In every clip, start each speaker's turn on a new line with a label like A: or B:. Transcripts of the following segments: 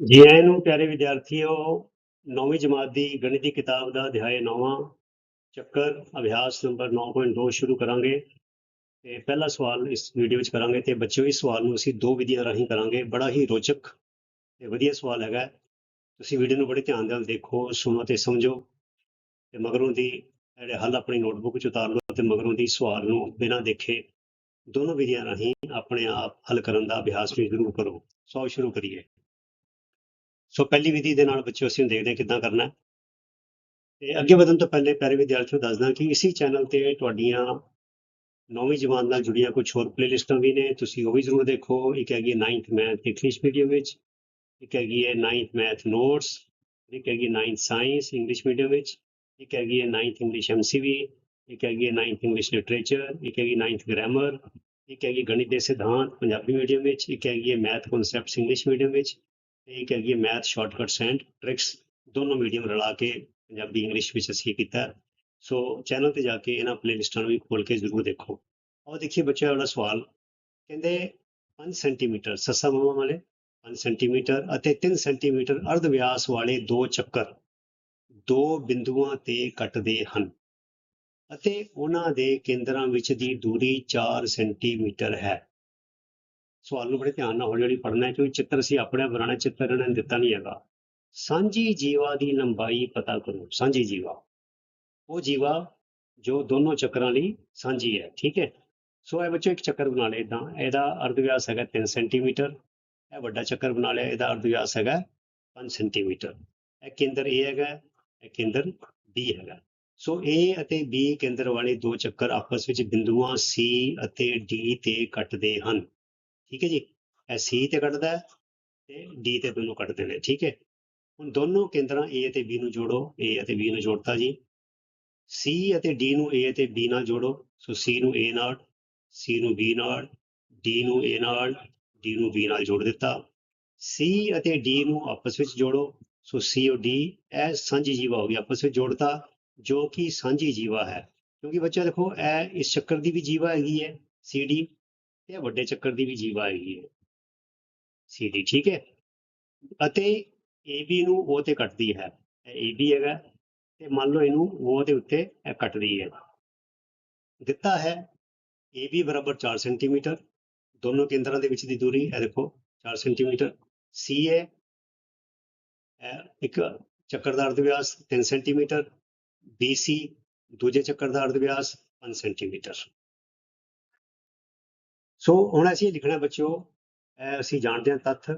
A: ਜੀ ਆਇਆਂ ਨੂੰ, ਪਿਆਰੇ ਵਿਦਿਆਰਥੀਓ, ਨੌਵੀਂ ਜਮਾਤ ਦੀ ਗਣਿਤ ਦੀ ਕਿਤਾਬ ਦਾ ਅਧਿਆਇ ਨੌਵਾਂ ਚੱਕਰ, ਅਭਿਆਸ ਨੰਬਰ 9.2 ਸ਼ੁਰੂ ਕਰਾਂਗੇ ਤੇ ਪਹਿਲਾ ਸਵਾਲ ਇਸ ਵੀਡੀਓ ਵਿੱਚ ਕਰਾਂਗੇ ਤੇ ਬੱਚਿਓ, ਇਸ ਸਵਾਲ ਨੂੰ ਅਸੀਂ ਦੋ ਵਿਧੀਆਂ ਰਾਹੀਂ ਕਰਾਂਗੇ, ਬੜਾ ਹੀ ਰੋਚਕ ਤੇ ਵਧੀਆ ਸਵਾਲ ਹੈਗਾ। ਤੁਸੀਂ ਵੀਡੀਓ ਨੂੰ ਬੜੇ ਧਿਆਨ ਨਾਲ ਦੇਖੋ, ਸੁਣੋ ਤੇ ਸਮਝੋ ਤੇ ਮਗਰੋਂ ਦੀ ਜਿਹੜੇ ਹੱਲ ਆਪਣੀ ਨੋਟਬੁੱਕ 'ਚ ਉਤਾਰ ਲਓ ਤੇ ਮਗਰੋਂ ਦੀ ਸਵਾਲ ਨੂੰ ਬਿਨਾਂ ਦੇਖੇ ਦੋਨੋਂ ਵਿਧੀਆਂ ਰਾਹੀਂ ਆਪਣੇ ਆਪ ਹੱਲ ਕਰਨ ਦਾ ਅਭਿਆਸ ਵੀ ਜ਼ਰੂਰ ਕਰੋ। ਸੋ ਸ਼ੁਰੂ ਕਰੀਏ। ਸੋ ਪਹਿਲੀ ਵਿਧੀ ਦੇ ਨਾਲ ਬੱਚਿਓ ਅਸੀਂ ਦੇਖਦੇ ਹਾਂ ਕਿੱਦਾਂ ਕਰਨਾ ਹੈ। ਤੇ ਅੱਗੇ ਵਧਣ ਤੋਂ ਪਹਿਲੇ ਪਿਆਰੇ ਵਿਦਿਆਰਥੀਓ ਦੱਸਦਾ ਕਿ ਇਸੇ ਚੈਨਲ ਤੇ ਤੁਹਾਡੀਆਂ ਨੌਵੀਂ ਜਮਾਤ ਨਾਲ ਜੁੜੀਆਂ ਕੁਝ ਹੋਰ ਪਲੇਲਿਸਟਾਂ ਵੀ ਨੇ। ਤੁਸੀਂ ਉਹ ਵੀ ਜ਼ਰੂਰ ਦੇਖੋ। ਇੱਕ ਹੈਗੀ 9th ਮੈਥ ਇੰਗਲਿਸ਼ ਮੀਡੀਅਮ ਵਿੱਚ, ਇੱਕ ਹੈਗੀ ਹੈ 9th ਮੈਥ ਨੋਟਸ ਇੱਕ ਹੈਗੀ 9th ਸਾਇੰਸ ਇੰਗਲਿਸ਼ ਮੀਡੀਅਮ ਵਿੱਚ, ਇੱਕ ਹੈਗੀ ਹੈ 9th ਇੰਗਲਿਸ਼ ਐਮਸੀਵੀ ਇੱਕ ਹੈਗੀ ਹੈ 9th ਇੰਗਲਿਸ਼ ਲਿਟਰੇਚਰ ਇੱਕ ਹੈਗੀ 9th ਗ੍ਰਾਮਰ ਇੱਕ ਹੈਗੀ ਗਣਿਤ ਦੇ ਸਿਧਾਂਤ ਪੰਜਾਬੀ ਮੀਡੀਅਮ ਵਿੱਚ, ਇੱਕ ਹੈਗੀ ਹੈ ਮੈਥ ਕਨਸੈਪਟਸ ਇੰਗਲਿਸ਼ ਮੀਡੀਅਮ ਵਿੱਚ। ਇੱਕ ਹੈਗੀ ਹੈ ਮੈਥ ਸ਼ਾਰਟਕਟਸ ਐਂਡ ਟ੍ਰਿਕਸ ਦੋਨੋਂ ਮੀਡੀਅਮ ਰਲਾ ਕੇ ਪੰਜਾਬੀ ਇੰਗਲਿਸ਼ ਵਿੱਚ ਅਸੀਂ ਕੀਤਾ। ਸੋ ਚੈਨਲ ਤੇ ਜਾ ਕੇ ਇਹਨਾਂ ਪਲੇਲਿਸਟਾਂ ਨੂੰ ਵੀ ਖੋਲ ਕੇ ਜ਼ਰੂਰ ਦੇਖੋ। ਆਓ ਦੇਖੀਏ ਬੱਚਿਆਂ ਵਾਲਾ ਸਵਾਲ। ਕਹਿੰਦੇ 5 ਸੈਂਟੀਮੀਟਰ ਸੱਸਾ ਮਮਾ ਵਾਲੇ 5 ਸੈਂਟੀਮੀਟਰ ਅਤੇ 3 ਸੈਂਟੀਮੀਟਰ ਅਰਧ ਵਿਆਸ ਵਾਲੇ ਦੋ ਚੱਕਰ, ਦੋ ਬਿੰਦੂਆਂ ਤੇ ਕੱਟਦੇ ਹਨ। ਅਤੇ ਉਹਨਾਂ ਦੇ ਕੇਂਦਰਾਂ ਵਿੱਚ ਦੀ ਦੂਰੀ 4 ਸੈਂਟੀਮੀਟਰ ਹੈ। ਸਵਾਲ ਨੂੰ ਬੜੇ ਧਿਆਨ ਨਾਲ ਹੌਲੀ ਹੌਲੀ ਪੜ੍ਹਨਾ ਹੈ, ਕਿਉਂਕਿ ਚਿੱਤਰ ਅਸੀਂ ਆਪਣੇ ਆਪ ਚਿੱਤਰ ਇਹਨਾਂ ਨੇ ਦਿੱਤਾ ਨਹੀਂ ਹੈਗਾ। ਸਾਂਝੀ ਜੀਵਾ ਦੀ ਲੰਬਾਈ ਪਤਾ ਕਰੋ, ਸਾਂਝੀ ਜੀਵਾ। ਉਹ ਜੀਵਾ ਜੋ ਦੋਨੋਂ ਚੱਕਰਾਂ ਲਈ ਸਾਂਝੀ ਹੈ, ਠੀਕ ਹੈ? ਸੋ ਇਹ ਬੱਚੋ ਇੱਕ ਚੱਕਰ ਬਣਾ ਲਿਆ ਇਦਾਂ, ਇਹਦਾ ਅਰਧ ਵਿਆਸ ਹੈਗਾ 3 ਸੈਂਟੀਮੀਟਰ, ਇਹ ਵੱਡਾ ਚੱਕਰ ਬਣਾ ਲਿਆ, ਇਹਦਾ ਅਰਧ ਵਿਆਸ ਹੈਗਾ 5 ਸੈਂਟੀਮੀਟਰ। ਇਹ ਕੇਂਦਰ A ਹੈਗਾ, ਇਹ ਕੇਂਦਰ B ਹੈਗਾ। ਸੋ A ਅਤੇ B ਕੇਂਦਰ ਵਾਲੇ ਦੋ ਚੱਕਰ ਆਪਸ ਵਿੱਚ ਬਿੰਦੂਆਂ C ਅਤੇ D ਤੇ ਕੱਟਦੇ ਹਨ। ਠੀਕ ਹੈ ਜੀ ਇਹ C ਤੇ ਕੱਟਦਾ ਹੈ ਤੇ D ਤੇ ਦੋਨੋਂ ਕੱਟਦੇ ਨੇ ਠੀਕ ਹੈ ਹੁਣ ਦੋਨੋਂ ਕੇਂਦਰਾਂ A ਅਤੇ B ਨੂੰ ਜੋੜੋ A ਅਤੇ B ਨੂੰ ਜੋੜਤਾ ਜੀ C ਅਤੇ D ਨੂੰ A ਅਤੇ B ਨਾਲ ਜੋੜੋ ਸੋ C ਨੂੰ A ਨਾਲ C ਨੂੰ B ਨਾਲ D ਨੂੰ A ਨਾਲ D ਨੂੰ B ਨਾਲ ਜੋੜ ਦਿੱਤਾ C ਅਤੇ D ਨੂੰ ਆਪਸ ਵਿੱਚ ਜੋੜੋ ਸੋ C ਔਰ D ਇਹ ਸਾਂਝੀ ਜੀਵਾ ਹੋ ਗਈ ਆਪਸ ਵਿੱਚ ਜੋੜਤਾ ਜੋ ਕਿ ਸਾਂਝੀ ਜੀਵਾ ਹੈ ਕਿਉਂਕਿ ਬੱਚਾ ਦੇਖੋ ਇਹ ਇਸ ਚੱਕਰ ਦੀ ਵੀ ਜੀਵਾ ਹੈਗੀ ਹੈ CD ਤੇ ਇਹ ਵੱਡੇ ਚੱਕਰ ਦੀ ਵੀ ਜੀਵਾ ਹੈਗੀ ਹੈ। CD ਠੀਕ ਹੈ? ਅਤੇ AB ਨੂੰ O ਤੇ ਕੱਟਦੀ ਹੈ। ਇਹ AB ਹੈਗਾ ਤੇ ਮੰਨ ਲਓ ਇਹਨੂੰ O ਦੇ ਉੱਤੇ ਇਹ ਕੱਟਦੀ ਹੈ। ਦਿੱਤਾ ਹੈ AB ਬਰਾਬਰ 4 ਸੈਂਟੀਮੀਟਰ। ਦੋਨੋਂ ਕੇਂਦਰਾਂ ਦੇ ਵਿੱਚ ਦੀ ਦੂਰੀ ਇਹ ਦੇਖੋ 4 ਸੈਂਟੀਮੀਟਰ। C ਹੈ, ਇਹ ਇੱਕ ਚੱਕਰ ਦਾ ਅਰਧ ਵਿਆਸ 3 ਸੈਂਟੀਮੀਟਰ BC ਦੂਜੇ ਚੱਕਰ ਦਾ ਅਰਧ ਵਿਆਸ 5 ਸੈਂਟੀਮੀਟਰ। ਸੋ ਹੁਣ ਅਸੀਂ ਲਿਖਣਾ ਬੱਚਿਓ ਇਹ ਅਸੀਂ ਜਾਣਦੇ ਹਾਂ ਤੱਥ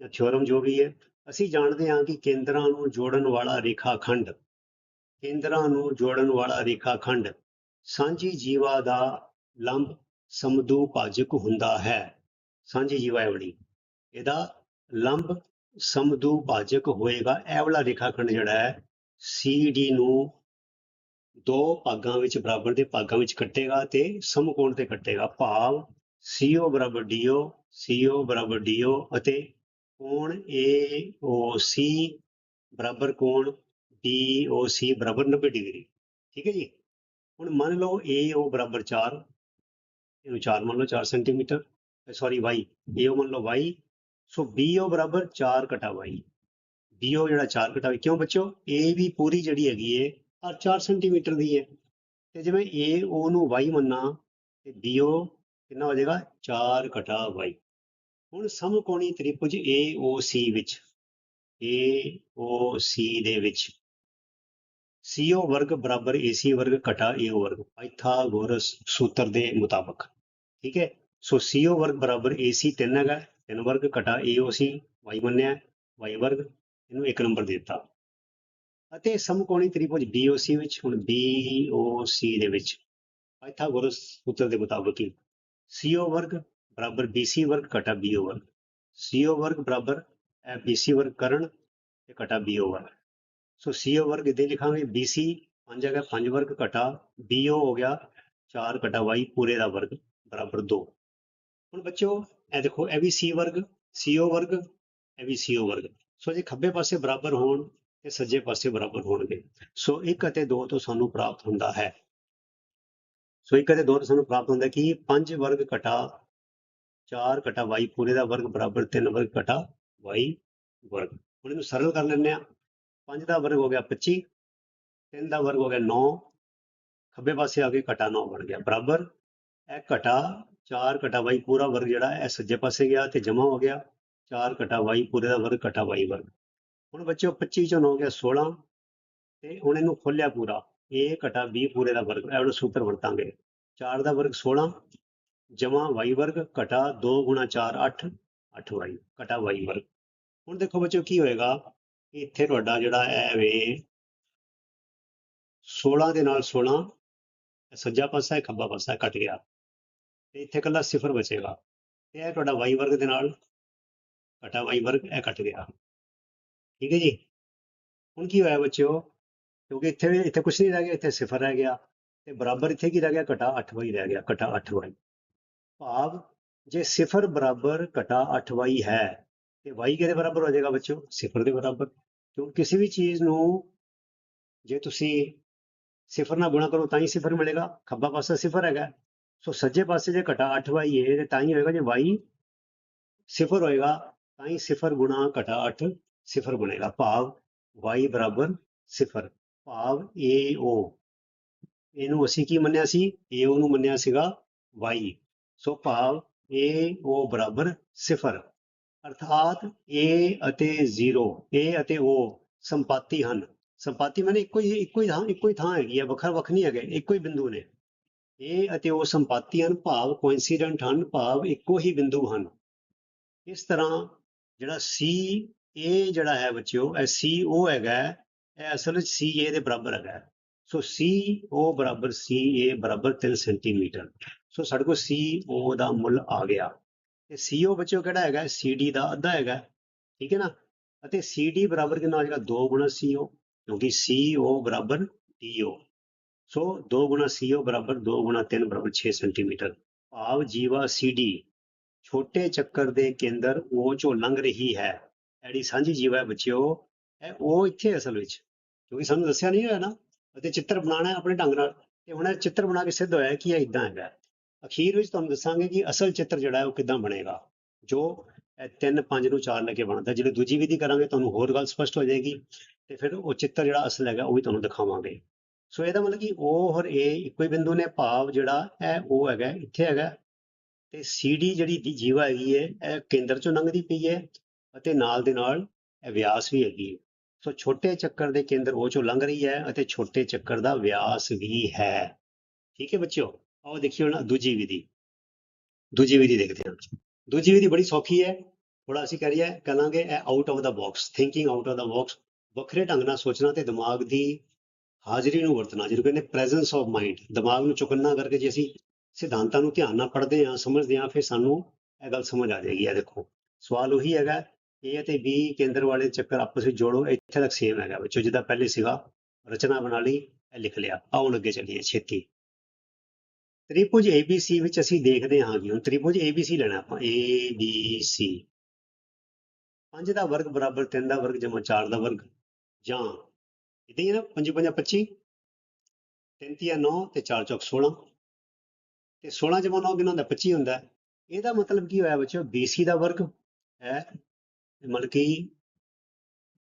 A: ਜਾਂ ਥਿਉਰਮ ਜੋ ਵੀ ਹੈ, ਅਸੀਂ ਜਾਣਦੇ ਹਾਂ ਕਿ ਕੇਂਦਰਾਂ ਨੂੰ ਜੋੜਨ ਵਾਲਾ ਰੇਖਾ ਖੰਡ ਕੇਂਦਰਾਂ ਨੂੰ ਜੋੜਨ ਵਾਲਾ ਰੇਖਾ ਖੰਡ ਸਾਂਝੀ ਜੀਵਾ ਦਾ ਲੰਬ ਸਮਦੂ ਭਾਜਕ ਹੁੰਦਾ ਹੈ। ਸਾਂਝੀ ਜੀਵਾ ਐਵਲੀ ਇਹਦਾ ਲੰਬ ਸਮਦੂ ਭਾਜਕ ਹੋਏਗਾ। ਇਹ ਵਾਲਾ ਰੇਖਾਖੰਡ ਜਿਹੜਾ ਹੈ CD ਨੂੰ ਦੋ ਭਾਗਾਂ ਵਿੱਚ, ਬਰਾਬਰ ਦੇ ਭਾਗਾਂ ਵਿੱਚ ਕੱਟੇਗਾ ਤੇ ਸਮਕੋਣ ਤੇ ਕੱਟੇਗਾ। ਭਾਵ CO ਬਰਾਬਰ DO CO ਬਰਾਬਰ DO ਅਤੇ ਕੋਣ AOC ਬਰਾਬਰ ਕੋਣ BOC ਬਰਾਬਰ 90 ਡਿਗਰੀ। ਠੀਕ ਹੈ ਜੀ? ਹੁਣ ਮੰਨ ਲਓ AO ਬਰਾਬਰ 4 ਇਹਨੂੰ 4 ਮੰਨ ਲਓ 4 ਸੈਂਟੀਮੀਟਰ ਸੌਰੀ y AO ਮੰਨ ਲਓ y ਸੋ BO ਬਰਾਬਰ 4 ਕਟਾ y BO ਜਿਹੜਾ 4 ਕਟਾ ਕਿਉਂ ਬੱਚੋ A ਵੀ ਪੂਰੀ ਜਿਹੜੀ ਹੈਗੀ ਏ ਆ 4 ਸੈਂਟੀਮੀਟਰ ਦੀ ਹੈ ਤੇ ਜਿਵੇਂ AO ਨੂੰ y ਮੰਨਾ ਤੇ BO ਕਿੰਨਾ ਹੋ ਜਾਏਗਾ? 4 ਘਟਾ y ਹੁਣ ਸਮਕੋਣੀ ਤ੍ਰਿਭੁਜ AOC ਵਿੱਚ। AOC ਦੇ ਵਿੱਚ। CO ਵਰਗ ਬਰਾਬਰ AC ਵਰਗ ਘਟਾ AO ਵਰਗ। ਪਾਈਥਾਗੋਰਸ ਸੂਤਰ ਦੇ ਮੁਤਾਬਕ। ਠੀਕ ਹੈ? ਸੋ CO ਵਰਗ ਬਰਾਬਰ AC 3 ਹੈਗਾ। 3 ਵਰਗ ਘਟਾ AOC y ਮੰਨਿਆ। y ਵਰਗ ਇਹਨੂੰ ਇੱਕ ਨੰਬਰ ਦੇ ਦਿੱਤਾ। ਅਤੇ ਸਮਕੋਣੀ ਤ੍ਰਿਭੁਜ BOC ਵਿੱਚ। ਹੁਣ BOC ਦੇ ਵਿੱਚ। ਪਾਈਥਾਗੋਰਸ ਸੂਤਰ ਦੇ ਮੁਤਾਬਕ ਹੀ। CO ਵਰਗ ਬਰਾਬਰ BC ਵਰਗ ਘਟਾ BO ਵਰਗ। CO ਵਰਗ ਬਰਾਬਰ ਇਹ BC ਵਰਗ ਕਰਨ ਤੇ ਘਟਾ BO ਵਰਗ। ਸੋ CO ਵਰਗ ਇੱਦਾਂ ਹੀ ਲਿਖਾਂਗੇ, BC 5 ਹੈਗਾ 5 ਵਰਗ ਘਟਾ BO ਹੋ ਗਿਆ 4 ਘਟਾ y ਪੂਰੇ ਦਾ ਵਰਗ ਬਰਾਬਰ 2 ਹੁਣ ਬੱਚਿਓ ਇਹ ਦੇਖੋ, ਇਹ ਵੀ C ਵਰਗ, CO ਵਰਗ, ਇਹ ਵੀ CO ਵਰਗ। ਸੋ ਜੇ ਖੱਬੇ ਪਾਸੇ ਬਰਾਬਰ ਹੋਣ ਤੇ ਸੱਜੇ ਪਾਸੇ ਬਰਾਬਰ ਹੋਣਗੇ। ਸੋ 1 ਅਤੇ 2 ਤੋਂ ਸਾਨੂੰ ਪ੍ਰਾਪਤ ਹੁੰਦਾ ਹੈ। ਸੋ ਇੱਕ ਅਤੇ 2 ਤੋਂ ਸਾਨੂੰ ਪ੍ਰਾਪਤ ਹੁੰਦਾ ਕਿ 5 ਵਰਗ ਘਟਾ 4 ਘਟਾ y ਪੂਰੇ ਦਾ ਵਰਗ ਬਰਾਬਰ 3 ਵਰਗ ਘਟਾ y ਵਰਗ। ਹੁਣ ਇਹਨੂੰ ਸਰਲ ਕਰ ਲੈਂਦੇ ਆ 5 ਦਾ ਵਰਗ ਹੋ ਗਿਆ 25 3 ਦਾ ਵਰਗ ਹੋ ਗਿਆ 9 ਖੱਬੇ ਪਾਸੇ ਆ ਕੇ ਘਟਾ 9 ਬਣ ਗਿਆ ਬਰਾਬਰ। ਇਹ ਘਟਾ 4 ਘਟਾ y ਪੂਰਾ ਵਰਗ ਜਿਹੜਾ ਇਹ ਸੱਜੇ ਪਾਸੇ ਗਿਆ ਤੇ ਜਮਾ ਹੋ ਗਿਆ 4 ਘਟਾ y ਪੂਰੇ ਦਾ ਵਰਗ ਘਟਾ y ਵਰਗ। ਹੁਣ ਬੱਚਿਓ 25 ਚੋਂ 9 ਗਿਆ 16 ਤੇ ਹੁਣ ਇਹਨੂੰ ਖੋਲਿਆ ਪੂਰਾ। A ਘਟਾ b ਪੂਰੇ ਦਾ ਵਰਗ, ਇਹ ਸੂਤਰ ਵਰਤਾਂਗੇ। 4 ਦਾ ਵਰਗ 16 ਜਮਾ y ਵਰਗ ਘਟਾ 2 ਗੁਣਾ 4 8 8y ਘਟਾ y ਵਰਗ। ਹੁਣ ਦੇਖੋ ਬੱਚਿਓ ਕੀ ਹੋਏਗਾ, ਇੱਥੇ ਤੁਹਾਡਾ ਜਿਹੜਾ ਹੈ ਵੇ 16 ਦੇ ਨਾਲ 16 ਸੱਜਾ ਪਾਸਾ ਹੈ ਖੱਬਾ ਪਾਸਾ ਹੈ ਕੱਟ ਗਿਆ। ਤੇ ਇੱਥੇ ਕੱਲਾ ਸਿਫਰ ਬਚੇਗਾ। ਤੇ ਇਹ ਤੁਹਾਡਾ y ਵਰਗ ਦੇ ਨਾਲ ਘਟਾ y ਵਰਗ, ਇਹ ਕੱਟ ਗਿਆ। ਠੀਕ ਹੈ ਜੀ? ਹੁਣ ਕੀ ਹੋਇਆ ਬੱਚਿਓ? ਕਿਉਂਕਿ ਇੱਥੇ ਵੀ, ਇੱਥੇ ਕੁਝ ਨਹੀਂ ਰਹਿ ਗਿਆ, ਇੱਥੇ ਸਿਫਰ ਰਹਿ ਗਿਆ ਤੇ ਬਰਾਬਰ ਇੱਥੇ ਕੀ ਰਹਿ ਗਿਆ? ਘਟਾ 8y ਰਹਿ ਗਿਆ, ਘਟਾ 8y ਭਾਵ ਜੇ ਸਿਫਰ ਬਰਾਬਰ ਘਟਾ 8y ਹੈ ਤੇ y ਕਿਹਦੇ ਬਰਾਬਰ ਹੋ ਜਾਏਗਾ ਬੱਚੋ ਸਿਫਰ ਦੇ ਬਰਾਬਰ। ਕਿਉਂਕਿ ਕਿਸੇ ਵੀ ਚੀਜ਼ ਨੂੰ ਜੇ ਤੁਸੀਂ ਸਿਫਰ ਨਾਲ ਗੁਣਾ ਕਰੋ ਤਾਂ ਹੀ ਸਿਫਰ ਮਿਲੇਗਾ। ਖੱਬਾ ਪਾਸਾ ਸਿਫਰ ਹੈਗਾ। ਸੋ ਸੱਜੇ ਪਾਸੇ ਜੇ ਘਟਾ 8y ਹੈ ਤੇ ਤਾਂ ਹੀ ਹੋਏਗਾ ਜੇ y ਸਿਫਰ ਹੋਏਗਾ, ਤਾਂ ਹੀ ਸਿਫਰ ਗੁਣਾ ਘਟਾ 8 ਸਿਫਰ ਬਣੇਗਾ। ਭਾਵ y ਬਰਾਬਰ ਸਿਫਰ। ਭਾਵ AO ਇਹਨੂੰ ਅਸੀਂ ਕੀ ਮੰਨਿਆ ਸੀ? AO ਨੂੰ ਮੰਨਿਆ ਸੀਗਾ y ਸੋ ਭਾਵ AO ਬਰਾਬਰ ਸਿਫਰ। ਅਰਥਾਤ A ਅਤੇ 0 A ਅਤੇ O ਸੰਪਾਤੀ ਹਨ। ਸੰਪਾਤੀ ਮੈਨੇ ਇੱਕੋ ਹੀ ਇੱਕੋ ਹੀ ਥਾਂ ਇੱਕੋ ਹੀ ਥਾਂ ਹੈਗੀ ਹੈ ਵੱਖਰਾ ਵੱਖ ਨਹੀਂ ਹੈਗੇ ਇੱਕੋ ਹੀ ਬਿੰਦੂ ਨੇ। A ਅਤੇ ਉਹ ਸੰਪਾਤੀ ਹਨ ਭਾਵ ਕੋਇਨਸੀਡੈਂਟ ਹਨ ਭਾਵ ਇੱਕੋ ਹੀ ਬਿੰਦੂ ਹਨ। ਇਸ ਤਰ੍ਹਾਂ ਜਿਹੜਾ C A ਜਿਹੜਾ ਹੈ ਬੱਚਿਓ ਇਹ C O ਹੈਗਾ ਹੈ, ਇਹ ਅਸਲ ਵਿੱਚ C ਦੇ ਬਰਾਬਰ ਹੈਗਾ। ਸੋ C O ਬਰਾਬਰ C A ਬਰਾਬਰ 3 ਸੈਂਟੀਮੀਟਰ ਸੋ ਸਾਡੇ ਕੋਲ C O ਦਾ ਮੁੱਲ ਆ ਗਿਆ। ਤੇ C O ਬੱਚਿਓ ਕਿਹੜਾ ਹੈਗਾ? C D ਦਾ ਅੱਧਾ ਹੈਗਾ। ਠੀਕ ਹੈ ਨਾ? ਅਤੇ C D ਬਰਾਬਰ ਕਿੰਨਾ ਆ ਜਾਏਗਾ? 2 ਗੁਣਾ C O, ਕਿਉਂਕਿ C O ਬਰਾਬਰ D O ਸੋ 2 ਗੁਣਾ C O ਬਰਾਬਰ 2 ਗੁਣਾ 3 ਬਰਾਬਰ 6 ਸੈਂਟੀਮੀਟਰ ਭਾਵ ਜੀਵਾ C D, ਛੋਟੇ ਚੱਕਰ ਦੇ ਕੇਂਦਰ O ਚੋਂ ਲੰਘ ਰਹੀ ਹੈ। ਐਡੀ ਸਾਂਝੀ ਜੀਵਾ ਹੈ ਬੱਚਿਓ। ਇਹ ਉਹ ਇੱਥੇ ਅਸਲ ਵਿੱਚ ਕਿਉਂਕਿ ਸਾਨੂੰ ਦੱਸਿਆ ਨਹੀਂ ਹੋਇਆ ਨਾ, ਅਤੇ ਚਿੱਤਰ ਬਣਾਉਣਾ ਆਪਣੇ ਢੰਗ ਨਾਲ, ਤੇ ਹੁਣ ਇਹ ਚਿੱਤਰ ਬਣਾ ਕੇ ਸਿੱਧ ਹੋਇਆ ਕਿ ਇਹ ਇਦਾਂ ਹੈਗਾ। ਅਖੀਰ ਵਿੱਚ ਤੁਹਾਨੂੰ ਦੱਸਾਂਗੇ ਕਿ ਅਸਲ ਚਿੱਤਰ ਜਿਹੜਾ ਹੈ ਉਹ ਕਿਦਾਂ ਬਣੇਗਾ, ਜੋ ਇਹ 3 5 ਨੂੰ 4 ਲੈ ਕੇ ਬਣਦਾ। ਜਿਹੜੇ ਦੂਜੀ ਵਿਧੀ ਕਰਾਂਗੇ, ਤੁਹਾਨੂੰ ਹੋਰ ਗੱਲ ਸਪਸ਼ਟ ਹੋ ਜਾਏਗੀ, ਤੇ ਫਿਰ ਉਹ ਚਿੱਤਰ ਜਿਹੜਾ ਅਸਲ ਹੈਗਾ, ਉਹ ਵੀ ਤੁਹਾਨੂੰ ਦਿਖਾਵਾਂਗੇ। ਸੋ ਇਹਦਾ ਮਤਲਬ ਕਿ O ਔਰ A ਇੱਕੋ ਹੀ ਬਿੰਦੂ ਨੇ, ਭਾਵ ਜਿਹੜਾ ਇਹ O ਹੈਗਾ, ਇੱਥੇ ਹੈਗਾ। ਤੇ CD ਜਿਹੜੀ ਦੀ ਜੀਵਾ ਹੈਗੀ ਹੈ, ਇਹ ਕੇਂਦਰ ਚੋਂ ਲੰਘਦੀ ਪਈ ਹੈ, ਅਤੇ ਨਾਲ ਦੇ ਨਾਲ ਇਹ ਵਿਆਸ ਵੀ ਹੈਗੀ ਹੈ। ਸੋ ਛੋਟੇ ਚੱਕਰ ਦੇ ਕੇਂਦਰ ਉਹ ਚੋਂ ਲੰਘ ਰਹੀ ਹੈ ਅਤੇ ਛੋਟੇ ਚੱਕਰ ਦਾ ਵਿਆਸ ਵੀ ਹੈ। ਠੀਕ ਹੈ ਬੱਚਿਓ? ਆਓ ਦੇਖੀਏ ਹੁਣ ਦੂਜੀ ਵਿਧੀ। ਦੂਜੀ ਵਿਧੀ ਦੇਖਦੇ ਹਾਂ ਦੂਜੀ ਵਿਧੀ ਬੜੀ ਸੌਖੀ ਹੈ। ਥੋੜਾ ਅਸੀਂ ਕਰੀਏ ਕਹਾਂਗੇ ਇਹ out of the box thinking out of the box ਵੱਖਰੇ ਢੰਗ ਨਾਲ ਸੋਚਣਾ ਤੇ ਦਿਮਾਗ ਦੀ ਹਾਜ਼ਰੀ ਨੂੰ ਵਰਤਣਾ, ਜਿਹਨੂੰ ਕਹਿੰਦੇ ਪ੍ਰੈਜ਼ੈਂਸ ਆਫ ਮਾਈਂਡ ਦਿਮਾਗ ਨੂੰ ਚੁਕੰਨਾ ਕਰਕੇ ਜੇ ਅਸੀਂ ਸਿਧਾਂਤਾਂ ਨੂੰ ਧਿਆਨ ਨਾਲ ਪੜ੍ਹਦੇ ਹਾਂ, ਸਮਝਦੇ ਹਾਂ, ਫਿਰ ਸਾਨੂੰ ਇਹ ਗੱਲ ਸਮਝ ਆ ਜਾਏਗੀ। ਇਹ ਦੇਖੋ, ਸਵਾਲ ਉਹੀ ਹੈਗਾ A ਅਤੇ B ਕੇਂਦਰ ਵਾਲੇ ਚੱਕਰ ਆਪਸ ਵਿੱਚ ਜੋੜੋ, ਇੱਥੇ ਤੱਕ ਸੇਮ ਹੈਗਾ ਬੱਚੋ ਜਿੱਦਾਂ ਪਹਿਲੇ ਸੀਗਾ, ਰਚਨਾ ਬਣਾ ਲਈ, ਇਹ ਲਿਖ ਲਿਆ ਆਓ ਅੱਗੇ ਚੱਲੀਏ ਛੇਤੀ। ਤ੍ਰਿਭੁਜ ABC ਵਿੱਚ ਅਸੀਂ ਦੇਖਦੇ ਹਾਂ ਕਿ ਹੁਣ, ਤ੍ਰਿਭੁਜ ABC ਲੈਣਾ ਆਪਾਂ ABC 5 ਦਾ ਵਰਗ ਬਰਾਬਰ 3 ਦਾ ਵਰਗ ਜਮਾ 4 ਦਾ ਵਰਗ, ਜਾਂ ਇਦਾਂ ਹੀ ਹੈ ਨਾ 5 5 25 3 ਤੀਆ 9 ਤੇ 4 ਚੌਕ 16 ਤੇ 16 ਜਮਾ 9 ਕਿੰਨਾ ਹੁੰਦਾ 25 ਹੁੰਦਾ। ਇਹਦਾ ਮਤਲਬ ਕੀ ਹੋਇਆ ਬੱਚਿਓ BC ਦਾ ਵਰਗ ਹੈ ਮਤਲਬ ਕਿ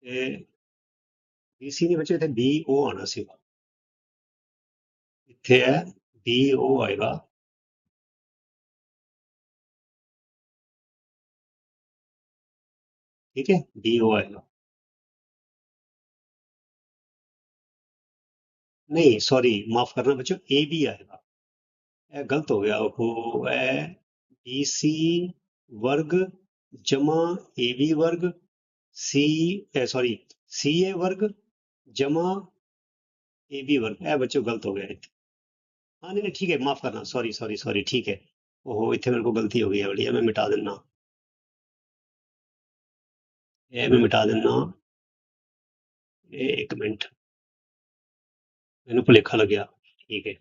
A: ਇਹ BC ਨਹੀਂ ਬੱਚਿਓ ਇੱਥੇ BO ਆਣਾ ਸੀਗਾ ਇੱਥੇ ਹੈ BO ਆਏਗਾ ठीक है BO आएगा नहीं सॉरी माफ करना बच्चों ए बी आएगा ये गलत हो गया वो है बी सी वर्ग जमा ए बी वर्ग सी सॉरी सी ए वर्ग जमा ए बी वर्ग ਇਹ ਬੱਚੋ ਗਲਤ ਹੋ ਗਿਆ ਇੱਥੇ ਹਾਂ ਨਹੀਂ ਨਹੀਂ ਠੀਕ ਹੈ ਮਾਫ ਕਰਨਾ ਸੌਰੀ ਸੌਰੀ ਸੌਰੀ ਠੀਕ ਹੈ ਉਹ ਇੱਥੇ ਮੇਰੇ ਕੋਲ ਗਲਤੀ ਹੋ ਗਈ ਹੈ ਬੜੀ ਇਹ ਮੈਂ ਮਿਟਾ ਦਿੰਨਾ ਇਹ ਮੈਂ ਮਿਟਾ ਦਿੰਨਾ ਇਹ ਇੱਕ ਮਿੰਟ ਮੈਨੂੰ ਭੁਲੇਖਾ ਲੱਗਿਆ ਠੀਕ ਹੈ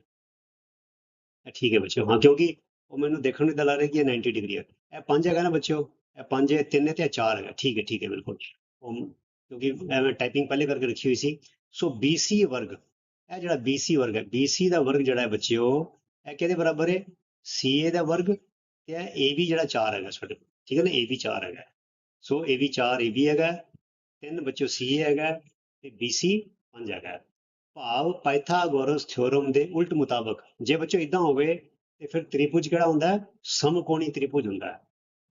A: ਇਹ ਠੀਕ ਹੈ ਬੱਚਿਓ ਹਾਂ ਕਿਉਂਕਿ ਉਹ ਮੈਨੂੰ ਦੇਖਣ ਨੂੰ ਤਾਂ ਲੱਗ ਰਿਹਾ ਕਿ ਇਹ 90 ਡਿਗਰੀ ਹੈ ਇਹ 5 ਹੈਗਾ ਨਾ ਬੱਚਿਓ ਇਹ 5 ਹੈ 3 ਹੈ ਤੇ ਚਾਰ ਹੈਗਾ। ਠੀਕ ਹੈ ਠੀਕ ਹੈ, ਬਿਲਕੁਲ। ਉਹ ਕਿਉਂਕਿ ਇਹ ਮੈਂ ਟਾਈਪਿੰਗ ਪਹਿਲੇ ਕਰਕੇ ਰੱਖੀ ਹੋਈ ਸੀ। ਸੋ BC ਵਰਗ। ਇਹ ਜਿਹੜਾ BC ਵਰਗ ਹੈ BC ਦਾ ਵਰਗ ਜਿਹੜਾ ਹੈ ਬੱਚਿਓ, ਇਹ ਕਿਹਦੇ ਬਰਾਬਰ ਹੈ? CA ਦਾ ਵਰਗ ਤੇ ਇਹ AB ਜਿਹੜਾ 4 ਹੈਗਾ ਸਾਡੇ ਕੋਲ। ਠੀਕ ਹੈ ਨਾ? AB 4 ਹੈਗਾ। ਸੋ ਇਹ ਵੀ 4 ਇਹ ਵੀ ਹੈਗਾ। ਤਿੰਨ ਬੱਚੋ ਸੀ ਹੈਗਾ ਤੇ BC 5 ਹੈਗਾ। ਭਾਵ ਪਾਇਥਾਗੋਰਸ ਥਿਓਰਮ ਦੇ ਉਲਟ ਮੁਤਾਬਕ ਜੇ ਬੱਚੋ ਇਦਾਂ ਹੋਵੇ ਤੇ ਫਿਰ ਤ੍ਰਿਭੁਜ ਕਿਹੜਾ ਹੁੰਦਾ? ਹੈ ਸਮਕੋਣੀ ਤ੍ਰਿਭੁਜ ਹੁੰਦਾ। ਹੈ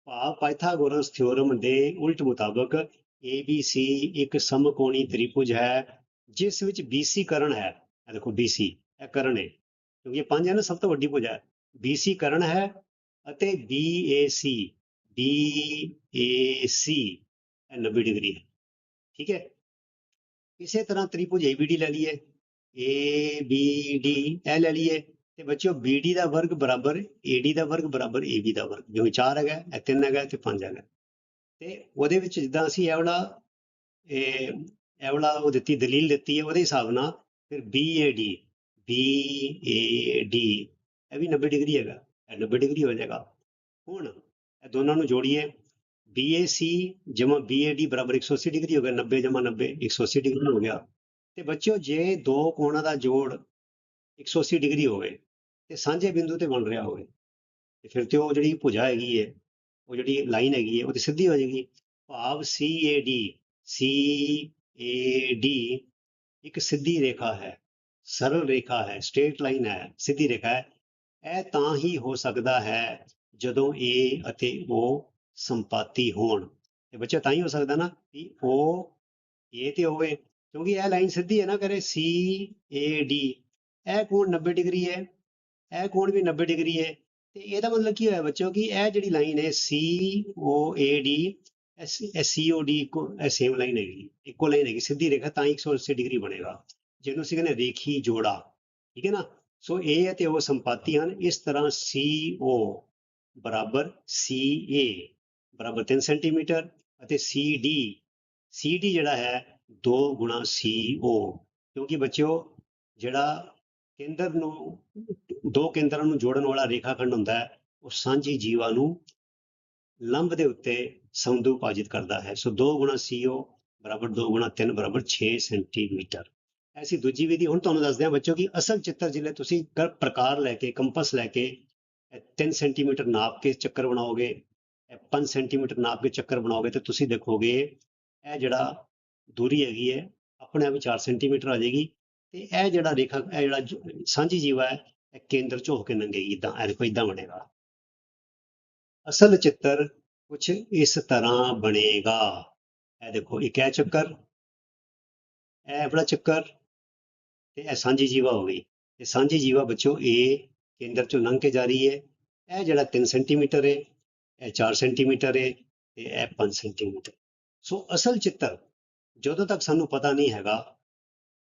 A: ਭਾਵ ਪਾਇਥਾਗੋਰਸ ਥਿਉਰਮ ਦੇ ਉਲਟ ਮੁਤਾਬਕ ABC ਇੱਕ ਸਮਕੋਣੀ ਤ੍ਰਿਭੁਜ ਹੈ, ਜਿਸ ਵਿੱਚ BC ਕਰਨ ਹੈ। ਇਹ ਦੇਖੋ BC ਇਹ ਕਰਨ ਹੈ। ਕਿਉਂਕਿ ਇਹ ਪੰਜ ਹੈ ਨਾ, ਸਭ ਤੋਂ ਵੱਡੀ ਭੁਜਾ ਹੈ। BC ਕਰਨ ਹੈ ਅਤੇ BAC BAC ਇਹ 90 ਡਿਗਰੀ ਹੈ। ਠੀਕ ਹੈ? ਇਸੇ ਤਰ੍ਹਾਂ ਤ੍ਰਿਭੁਜ ABD ਲੈ ਲਈਏ। ABD ਇਹ ਲੈ ਲਈਏ। ਤੇ ਬੱਚਿਓ BD ਦਾ ਵਰਗ ਬਰਾਬਰ AD ਦਾ ਵਰਗ ਬਰਾਬਰ AB ਦਾ ਵਰਗ ਜਿਵੇਂ 4 ਹੈਗਾ, ਇਹ 3 ਹੈਗਾ ਤੇ 5 ਹੈਗਾ। ਤੇ ਉਹਦੇ ਵਿੱਚ ਜਿੱਦਾਂ ਅਸੀਂ ਇਹ ਵਾਲਾ, ਇਹ ਇਹ ਵਾਲਾ ਉਹ ਦਿੱਤੀ, ਦਲੀਲ ਦਿੱਤੀ ਹੈ, ਉਹਦੇ ਹਿਸਾਬ ਨਾਲ ਫਿਰ BAD BAD ਇਹ ਵੀ 90 ਡਿਗਰੀ ਹੈਗਾ, ਇਹ 90 ਡਿਗਰੀ ਹੋ ਜਾਏਗਾ। ਹੁਣ ਇਹ ਦੋਨਾਂ ਨੂੰ ਜੋੜੀਏ BAC ਜਮਾ BAD ਬਰਾਬਰ 180 ਡਿਗਰੀ ਹੋ ਗਿਆ 90 ਜਮਾ 90 180 ਡਿਗਰੀ ਹੋ ਗਿਆ। ਤੇ ਬੱਚਿਓ, ਜੇ ਦੋ ਕੋਣਾਂ ਦਾ ਜੋੜ 180 ਡਿਗਰੀ ਹੋਵੇ ਤੇ ਸਾਂਝੇ ਬਿੰਦੂ ਤੇ ਬਣ ਰਿਹਾ ਹੋਵੇ। ਤੇ ਫਿਰ ਤੇ ਉਹ ਜਿਹੜੀ ਭੁਜਾ ਹੈਗੀ ਹੈ, ਉਹ ਜਿਹੜੀ ਲਾਈਨ ਹੈਗੀ ਹੈ, ਉਹ ਤੇ ਸਿੱਧੀ ਹੋ ਜਾਏਗੀ। ਭਾਵ CAD CAD ਇੱਕ ਸਿੱਧੀ ਰੇਖਾ ਹੈ, ਸਰਲ ਰੇਖਾ ਹੈ, ਸਟ੍ਰੇਟ ਲਾਈਨ ਹੈ, ਸਿੱਧੀ ਰੇਖਾ ਹੈ। ਇਹ ਤਾਂ ਹੀ ਹੋ ਸਕਦਾ ਹੈ ਜਦੋਂ A ਅਤੇ O ਸੰਪਾਤੀ ਹੋਣ। ਤੇ ਬੱਚਾ ਤਾਂ ਹੀ ਹੋ ਸਕਦਾ ਨਾ ਕਿ ਉਹ A ਤੇ ਹੋਵੇ, ਕਿਉਂਕਿ ਇਹ ਲਾਈਨ ਸਿੱਧੀ ਹੈ ਨਾ ਕਰੇ C A D ਇਹ ਕੋਣ 90 ਡਿਗਰੀ ਹੈ, ਇਹ ਕੋਣ ਵੀ 90 ਡਿਗਰੀ ਹੈ ਤੇ ਇਹਦਾ ਮਤਲਬ ਕੀ ਹੋਇਆ ਬੱਚੋ ਕਿ ਇਹ ਜਿਹੜੀ ਲਾਈਨ ਹੈ C O A D ਇਹ C O ਇੱਕੋ ਸੇਮ ਲਾਈਨ ਹੈਗੀ ਇੱਕੋ ਲਾਈਨ ਹੈਗੀ, ਸਿੱਧੀ ਰੇਖਾ ਤਾਂ ਹੀ 180 ਡਿਗਰੀ ਬਣੇਗਾ, ਜਿਹਨੂੰ ਅਸੀਂ ਕਹਿੰਦੇ ਰੇਖੀ ਜੋੜਾ, ਠੀਕ ਹੈ ਨਾ? ਸੋ A ਅਤੇ ਉਹ ਸੰਪਾਤੀ ਹਨ, ਇਸ ਤਰ੍ਹਾਂ CO ਬਰਾਬਰ CA ਬਰਾਬਰ 3 ਸੈਂਟੀਮੀਟਰ ਅਤੇ CD CD ਜਿਹੜਾ ਹੈ 2 ਗੁਣਾ CO ਕਿਉਂਕਿ ਬੱਚਿਓ ਜਿਹੜਾ ਕੇਂਦਰ ਨੂੰ, ਦੋ ਕੇਂਦਰਾਂ ਨੂੰ ਜੋੜਨ ਵਾਲਾ ਰੇਖਾਖੰਡ ਹੁੰਦਾ ਹੈ, ਉਹ ਸਾਂਝੀ ਜੀਵਾ ਨੂੰ ਲੰਬ ਦੇ ਉੱਤੇ ਸਮਦੂ ਭਾਜਿਤ ਕਰਦਾ ਹੈ। ਸੋ 2 ਗੁਣਾ CO ਬਰਾਬਰ 2 ਗੁਣਾ 3 ਬਰਾਬਰ 6 ਸੈਂਟੀਮੀਟਰ। ਐਸੀ ਦੂਜੀ ਵਿਧੀ ਹੁਣ ਤੁਹਾਨੂੰ ਦੱਸਦੇ ਹਾਂ ਬੱਚੋ ਕਿ ਅਸਲ ਚਿੱਤਰ ਜਿਹੜੇ ਤੁਸੀਂ ਕਰ ਪ੍ਰਕਾਰ ਲੈ ਕੇ, ਕੰਪਸ ਲੈ ਕੇ 3 ਸੈਂਟੀਮੀਟਰ ਨਾਪ ਕੇ ਚੱਕਰ ਬਣਾਓਗੇ 5 ਸੈਂਟੀਮੀਟਰ ਨਾਪ ਕੇ ਚੱਕਰ ਬਣਾਓਗੇ ਤੇ ਤੁਸੀਂ ਦੇਖੋਗੇ ਇਹ ਜਿਹੜਾ ਦੂਰੀ ਹੈਗੀ ਹੈ, ਆਪਣੇ ਆਪ ਹੀ 4 ਸੈਂਟੀਮੀਟਰ ਆ ਜਾਏਗੀ। ਤੇ ਇਹ ਜਿਹੜਾ ਰੇਖਾ, ਇਹ ਜਿਹੜਾ ਸਾਂਝੀ ਜੀਵਾ ਹੈ, ਇਹ ਕੇਂਦਰ ਚ ਹੋ ਕੇ ਲੰਘੇਗੀ ਇਦਾਂ ਇਹ ਦੇਖੋ ਇਦਾਂ ਬਣੇਗਾ। ਅਸਲ ਚਿੱਤਰ ਕੁਝ ਇਸ ਤਰ੍ਹਾਂ ਬਣੇਗਾ। ਇਹ ਦੇਖੋ ਇੱਕ ਇਹ ਚੱਕਰ? ਇਹ ਬੜਾ ਚੱਕਰ ਤੇ ਇਹ ਸਾਂਝੀ ਜੀਵਾ ਹੋ ਗਈ। ਤੇ ਸਾਂਝੀ ਜੀਵਾ ਬੱਚੋ ਇਹ ਕੇਂਦਰ ਚੋਂ ਲੰਘ ਕੇ ਜਾ ਰਹੀ ਹੈ। ਇਹ ਜਿਹੜਾ 3 ਸੈਂਟੀਮੀਟਰ ਹੈ, ਇਹ 4 ਸੈਂਟੀਮੀਟਰ ਹੈ ਤੇ ਇਹ 5 ਸੈਂਟੀਮੀਟਰ। ਸੋ ਅਸਲ ਚਿੱਤਰ ਜਦੋਂ ਤੱਕ ਸਾਨੂੰ ਪਤਾ ਨਹੀਂ ਹੈਗਾ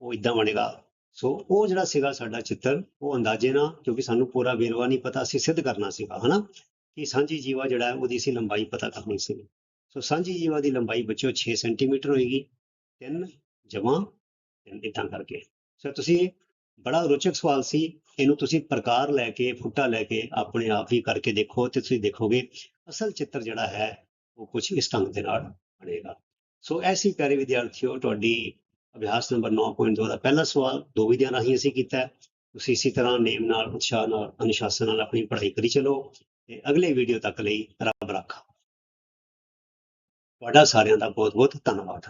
A: ਉਹ ਇਦਾਂ ਬਣੇਗਾ। ਸੋ ਉਹ ਜਿਹੜਾ ਸੀਗਾ ਸਾਡਾ ਚਿੱਤਰ, ਉਹ ਅੰਦਾਜ਼ੇ ਨਾਲ, ਕਿਉਂਕਿ ਸਾਨੂੰ ਪੂਰਾ ਵੇਰਵਾ ਨਹੀਂ ਪਤਾ, ਅਸੀਂ ਸਿੱਧ ਕਰਨਾ ਸੀਗਾ, ਹਨਾ? ਕਿ ਸਾਂਝੀ ਜੀਵਾ ਜਿਹੜਾ ਉਹਦੀ ਸੀ ਲੰਬਾਈ ਪਤਾ ਕਰਨੀ ਸੀ। ਸੋ ਸਾਂਝੀ ਜੀਵਾ ਦੀ ਲੰਬਾਈ ਬੱਚਿਓ 6 ਸੈਂਟੀਮੀਟਰ ਹੋਏਗੀ 3 ਜਮਾ ਇਦਾਂ ਕਰਕੇ। ਸੋ ਤੁਸੀਂ, ਬੜਾ ਰੋਚਕ ਸਵਾਲ ਸੀ, ਇਹਨੂੰ ਤੁਸੀਂ ਪ੍ਰਕਾਰ ਲੈ ਕੇ, ਫੁੱਟਾ ਲੈ ਕੇ ਆਪਣੇ ਆਪ ਹੀ ਕਰਕੇ ਦੇਖੋ ਤੇ ਤੁਸੀਂ ਦੇਖੋਗੇ, ਅਸਲ ਚਿੱਤਰ ਜਿਹੜਾ ਹੈ, ਉਹ ਕੁਝ ਇਸ ਢੰਗ ਦੇ ਨਾਲ ਬਣੇਗਾ। ਸੋ ਐਸੀ ਪਿਆਰੇ ਵਿਦਿਆਰਥੀਓ, ਤੁਹਾਡੀ ਅਭਿਆਸ ਨੰਬਰ 9.2 ਦਾ ਪਹਿਲਾ ਸਵਾਲ ਦੋ ਵਿਧੀਆਂ ਰਾਹੀਂ ਅਸੀਂ ਕੀਤਾ। ਤੁਸੀਂ ਇਸੇ ਤਰ੍ਹਾਂ ਨੇਮ ਨਾਲ, ਉਤਸ਼ਾਹ ਨਾਲ, ਅਨੁਸ਼ਾਸਨ ਨਾਲ ਆਪਣੀ ਪੜ੍ਹਾਈ ਕਰੀ ਚਲੋ ਤੇ ਅਗਲੇ ਵੀਡੀਓ ਤੱਕ ਲਈ ਰੱਬ ਰੱਖਾ। ਤੁਹਾਡਾ ਸਾਰਿਆਂ ਦਾ ਬਹੁਤ ਬਹੁਤ ਧੰਨਵਾਦ।